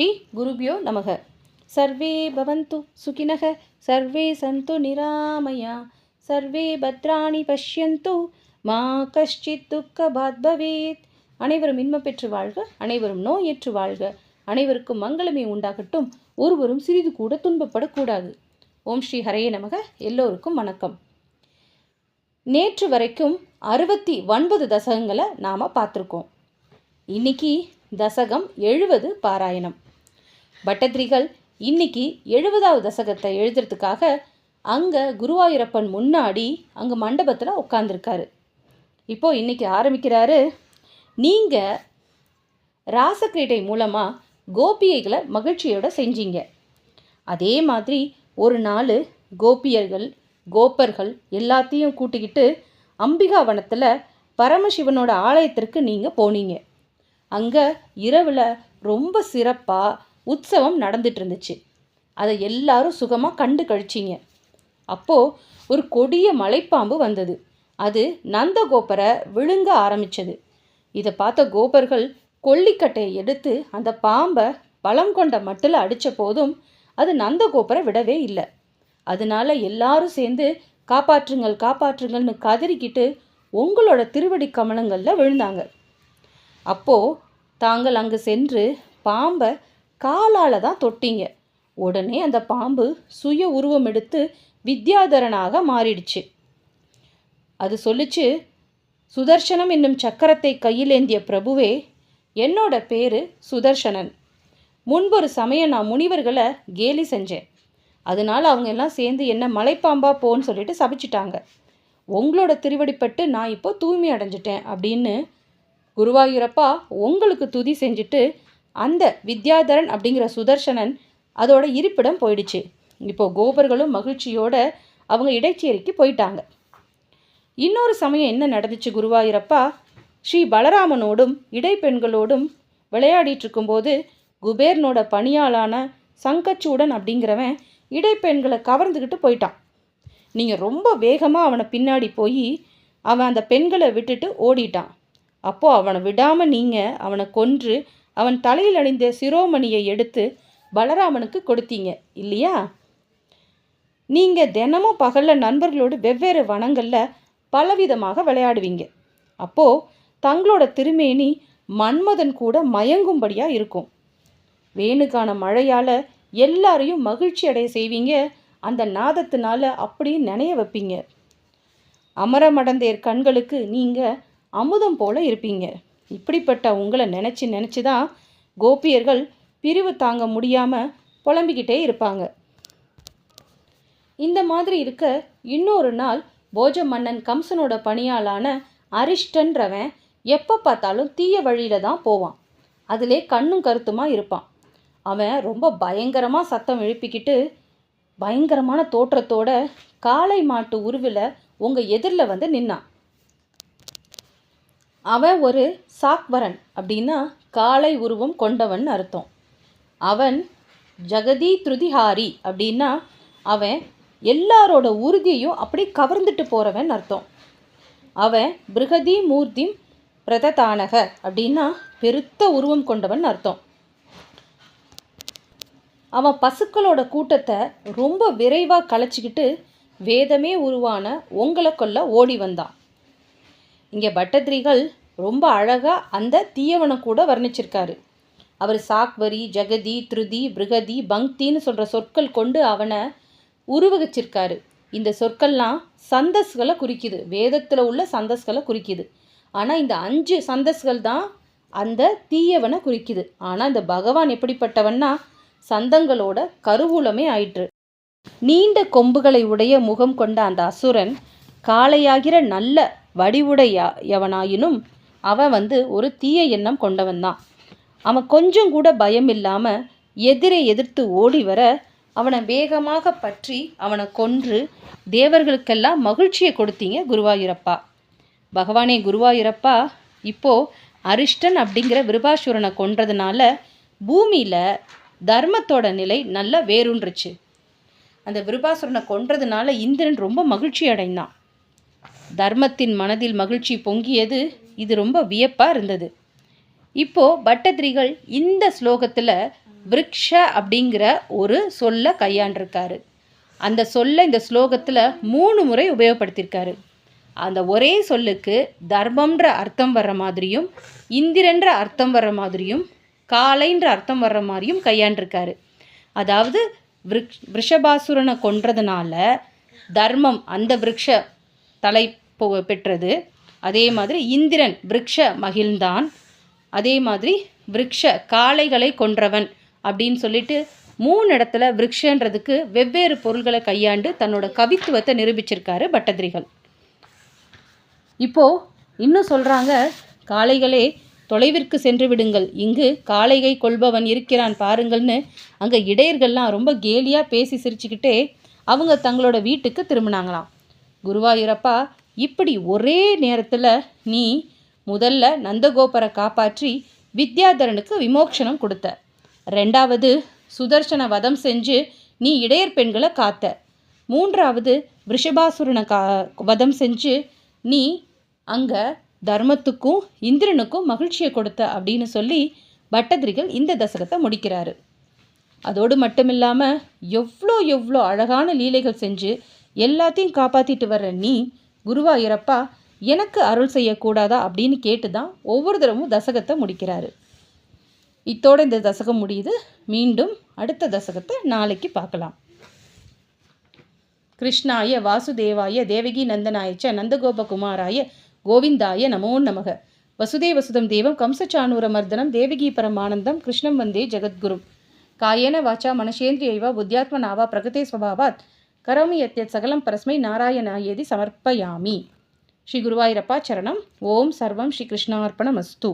ஸ்ரீ குருபியோ நமக. சர்வே பவந்து சுகினக சர்வே சந்து நிராமயா சர்வே பத்ராணி பஷ்யந்து மா கஷ்டித் துக்கபாத் பவேத். அனைவரும் இன்பம் பெற்று வாழ்க அனைவரும் நோயற்று வாழ்க. அனைவருக்கும் மங்களமே உண்டாகட்டும். ஒருவரும் சிறிது கூட துன்பப்படக்கூடாது. ஓம் ஸ்ரீ ஹரையே நமக. எல்லோருக்கும் வணக்கம். நேற்று வரைக்கும் அறுபத்தி ஒன்பது தசகங்களை நாம் பார்த்துருக்கோம். இன்னைக்கு தசகம் எழுபது பாராயணம். பட்டத்திரிகள் இன்னைக்கு எழுபதாவது தசகத்தை எழுதுறதுக்காக அங்கே குருவாயூரப்பன் முன்னாடி அங்கே மண்டபத்தில் உட்காந்துருக்காரு இப்போது இன்றைக்கி ஆரம்பிக்கிறாரு நீங்கள் ராசக்கிரீடை மூலமாக கோபியைகளை மகிழ்ச்சியோடு செஞ்சீங்க. அதே மாதிரி ஒரு நாள் கோபியர்கள் கோப்பர்கள் எல்லாத்தையும் கூட்டிக்கிட்டு அம்பிகாவனத்தில் பரமசிவனோட ஆலயத்திற்கு நீங்கள் போனீங்க. அங்கே இரவில் ரொம்ப சிறப்பாக உற்சவம் நடந்துட்டு இருந்துச்சு அதை எல்லாரும் சுகமாக கண்டு கழிச்சிங்க. அப்போது ஒரு கொடிய மலைப்பாம்பு வந்தது. அது நந்தகோபரை விழுங்க ஆரம்பித்தது இதை பார்த்த கோபர்கள் கொல்லிக்கட்டையை எடுத்து அந்த பாம்பை பலம் கொண்ட மட்டில் அடித்த போதும் அது நந்தகோபரை விடவே இல்லை. அதனால எல்லாரும் சேர்ந்து காப்பாற்றுங்கள் காப்பாற்றுங்கள்னு கதறிக்கிட்டு உங்களோட திருவடி கமலங்களில் விழுந்தாங்க. அப்போது தாங்கள் அங்கு சென்று பாம்பை காலால் தான் தொட்டீங்க. உடனே அந்த பாம்பு சுய உருவம் எடுத்து வித்யாதரனாக மாறிடுச்சு. அது சொல்லிச்சு சுதர்சனம் என்னும் சக்கரத்தை கையிலேந்திய பிரபுவே என்னோட பேரு சுதர்சனன். முன்பொரு சமயம் நான் முனிவர்களை கேலி செஞ்சேன். அதனால் அவங்க எல்லாம் சேர்ந்து என்ன மலைப்பாம்பா போன்னு சொல்லிட்டு சபிச்சிட்டாங்க. உங்களோட திருவடிப்பட்டு நான் இப்போ தூய்மை அடைஞ்சிட்டேன் அப்படின்னு குருவாயூரப்பா உங்களுக்கு துதி செஞ்சுட்டு அந்த வித்யாதரன் அப்படிங்கிற சுதர்சனன் அதோட இருப்பிடம் போயிடுச்சு. இப்போ கோபர்களும் மகிழ்ச்சியோட அவங்க இடைச்சேரிக்கு போயிட்டாங்க. இன்னொரு சமயம் என்ன நடந்துச்சு குருவாயூரப்பா? ஸ்ரீ பலராமனோடும் இடைப்பெண்களோடும் விளையாடிட்டு இருக்கும்போது குபேர்னோட பணியாளான சங்கச்சூடன் அப்படிங்கிறவன் இடைப்பெண்களை கவர்ந்துக்கிட்டு போயிட்டான். நீங்கள் ரொம்ப வேகமாக அவனை பின்னாடி போய் அவன் அந்த பெண்களை விட்டுட்டு ஓடிட்டான். அப்போது அவனை விடாமல் நீங்கள் அவனை கொன்று அவன் தலையில் அணிந்த சிரோமணியை எடுத்து பலராமனுக்கு கொடுத்தீங்க இல்லையா? நீங்கள் தினமும் பகலில் நண்பர்களோடு வெவ்வேறு வனங்களில் பலவிதமாக விளையாடுவீங்க. அப்போது தங்களோட திருமேனி மன்மதன் கூட மயங்கும்படியாக இருக்கும். வேணுக்கான மழையால் எல்லாரையும் மகிழ்ச்சி அடைய செய்வீங்க அந்த நாதத்தினால அப்படியே நினைய வைப்பீங்க. அமரமடந்தேர் கண்களுக்கு நீங்கள் அமுதம் போல இருப்பீங்க. இப்படிப்பட்ட உங்களை நினச்சி நினச்சி தான் கோபியர்கள் பிரிவு தாங்க முடியாமல் புலம்பிக்கிட்டே இருப்பாங்க. இந்த மாதிரி இருக்க இன்னொரு நாள் போஜ மன்னன் கம்சனோட பணியாளான அரிஷ்டன்றவன் எப்போ பார்த்தாலும் தீய வழியில தான் போவான். அதிலே கண்ணும் கருத்துமாக இருப்பான். அவன் ரொம்ப பயங்கரமாக சத்தம் எழுப்பிக்கிட்டு பயங்கரமான தோற்றத்தோட காளை மாட்டு உருவில் உங்கள் எதிரில் வந்து நின்னான். அவன் ஒரு சாக்வரன் அப்படின்னா காளை உருவம் கொண்டவன் அர்த்தம். அவன் ஜெகதி திருதிஹாரி அப்படின்னா அவன் எல்லாரோட உறுதியையும் அப்படி கவர்ந்துட்டு போகிறவன் அர்த்தம். அவன் பிருகதி மூர்த்தி பிரததானக அப்படின்னா பெருத்த உருவம் கொண்டவன் அர்த்தம். அவன் பசுக்களோட கூட்டத்தை ரொம்ப விரைவாக கலைச்சிக்கிட்டு வேதமே உருவான உங்களை கொல்ல ஓடி வந்தான் இங்கே பட்டத்திரிகள் ரொம்ப அழகாக அந்த தீயவனை கூட வர்ணிச்சிருக்காரு. அவர் சாக்வரி ஜெகதி திருதி பிருகதி பங்க்தின்னு சொல்கிற சொற்கள் கொண்டு அவனை உருவகிச்சிருக்காரு. இந்த சொற்கள்லாம் சந்தஸ்களை குறிக்குது. வேதத்தில் உள்ள சந்தஸ்களை குறிக்குது. ஆனால் இந்த அஞ்சு சந்தஸ்கள் தான் அந்த தீயவனை குறிக்குது. ஆனால் இந்த பகவான் எப்படிப்பட்டவன்னா சந்தங்களோட கருவூலமே ஆயிற்று. நீண்ட கொம்புகளை உடைய முகம் கொண்ட அந்த அசுரன் காளையாகிற நல்ல வடிவுடையவனாயினும் அவன் வந்து ஒரு தீய எண்ணம் கொண்டவன் தான் அவன் கொஞ்சம் கூட பயம் இல்லாமல் எதிரே எதிர்த்து ஓடி வர அவனை வேகமாக பற்றி அவனை கொன்று தேவர்களுக்கெல்லாம் மகிழ்ச்சியை கொடுத்தீங்க குருவாயூரப்பா. பகவானே குருவாயூரப்பா இப்போது அரிஷ்டன் அப்படிங்கிற விருபாசுரனை கொன்றதுனால பூமியில் தர்மத்தோட நிலை நல்லா வேறுன்றுச்சு அந்த விருபாசுரனை கொன்றதுனால இந்திரன் ரொம்ப மகிழ்ச்சி அடைந்தான். தர்மத்தின் மனதில் மகிழ்ச்சி பொங்கியது. இது ரொம்ப வியப்பாக இருந்தது. இப்போ பட்டதிரிகள் இந்த ஸ்லோகத்தில் விரக்ஷ அப்படிங்கிற ஒரு சொல்லை கையாண்டிருக்காரு. அந்த சொல்லை இந்த ஸ்லோகத்தில் மூணு முறை உபயோகப்படுத்தியிருக்காரு அந்த ஒரே சொல்லுக்கு தர்மம்ன்ற அர்த்தம் வர்ற மாதிரியும் இந்திரன்ற அர்த்தம் வர்ற மாதிரியும் காலைன்ற அர்த்தம் வர்ற மாதிரியும் கையாண்டிருக்காரு. அதாவது விருக் விஷபாசுரனை கொன்றதுனால தர்மம் அந்த விரக்ஷ தலை பெற்றது. அதே மாதிரி இந்திரன் விரக்ஷ மகிழ்ந்தான். அதே மாதிரி விரக்ஷ காளைகளை கொன்றவன் அப்படின்னு சொல்லிட்டு மூணு இடத்துல விரக்ஷன்றதுக்கு வெவ்வேறு பொருள்களை கையாண்டு தன்னோட கவித்துவத்தை நிரூபிச்சிருக்காரு பட்டதிரிகள். இப்போ இன்னும் சொல்கிறாங்க காளைகளே தொலைவிற்கு சென்று விடுங்கள். இங்கு காளைகை கொள்பவன் இருக்கிறான் பாருங்கள்னு அங்கே இடையர்கள்லாம் ரொம்ப கேலியாக பேசி சிரிச்சுக்கிட்டே அவங்க தங்களோட வீட்டுக்கு திரும்பினாங்களாம். குருவாயூரப்பா இப்படி ஒரே நேரத்தில் நீ முதல்ல நந்தகோபரை காப்பாற்றி வித்யாதரனுக்கு விமோக்ஷனம் கொடுத்த. ரெண்டாவது சுதர்சன வதம் செஞ்சு நீ இடையர் பெண்களை காத்த. மூன்றாவது விஷபாசுரனை கா வதம் செஞ்சு நீ அங்கே தர்மத்துக்கும் இந்திரனுக்கும் மகிழ்ச்சியை கொடுத்த அப்படின்னு சொல்லி பட்டதிரிகள் இந்த தசகத்தை முடிக்கிறாரு. அதோடு மட்டும் இல்லாமல் எவ்வளோ எவ்வளோ அழகான லீலைகள் செஞ்சு எல்லாத்தையும் காப்பாற்றிட்டு வர்ற நீ குருவாயூரப்பா எனக்கு அருள் செய்யக்கூடாதா அப்படின்னு கேட்டு தான் ஒவ்வொரு தடவும் தசகத்தை முடிக்கிறாரு. இத்தோட இந்த தசகம் முடியுது. மீண்டும் அடுத்த தசகத்தை நாளைக்கு பார்க்கலாம். கிருஷ்ணாய வாசுதேவாய தேவகி நந்தனாயச்ச நந்தகோபகுமாராய கோவிந்தாய நமோ நமக. வசுதேவசுதம் தேவம் கம்சச்சானூரமர்தனம் தேவகி பரமானந்தம் கிருஷ்ணம் வந்தே ஜெகத்குரும் காயேன வாச்சா மனசேந்திரியைவா புத்தியாத்மனாவா பிரகதே ஸ்வபாவாத். கரோமி யத்யத் சகலம் பரஸ்மை நாராயணாயேதி சமர்ப்பயாமி. ஸ்ரீ குருவாயூரப்பா சரணம். ஓம் சர்வம் ஸ்ரீ கிருஷ்ணார்ப்பணமஸ்து